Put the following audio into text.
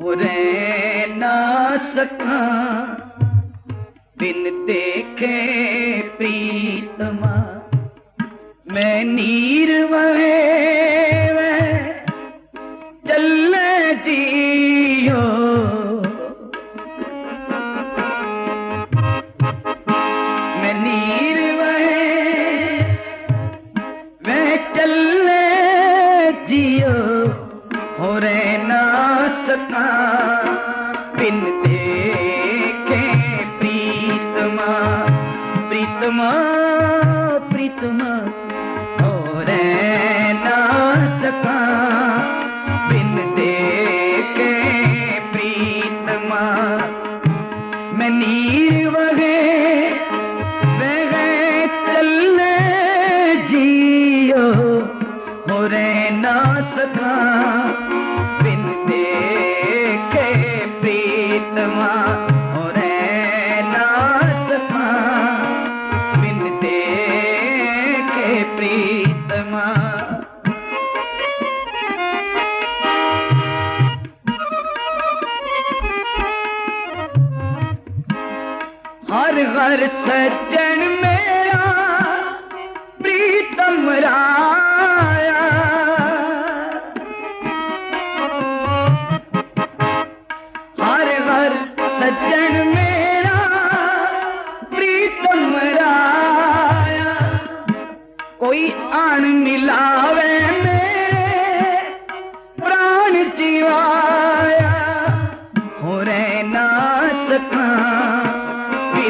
रह ना सका। बिन देखे प्रीतमा। मैं नीर वहे चल जियो। मैं नीर वहे। वह चल जियो। सका बिन देखे प्रीतमा प्रीतमा प्रीतमा हो ना सका बिन देखे प्रीतमा, मैं वगे वह जियो हो रे ना ਹਰ ਸੱਜਣ ਮੇਰਾ, ਪ੍ਰੀਤਮ ਰਾਇਆ। ਹਰ ਹਰ ਸੱਜਣ ਮੇਰਾ, ਪ੍ਰੀਤਮ ਰਾਇਆ। ਕੋਈ ਆਣ ਮੇਰੇ, ਪ੍ਰਾਣ ਜੀਵਾਇਆ ਹੋਰੇ ਨਾ ਸਕਾਂ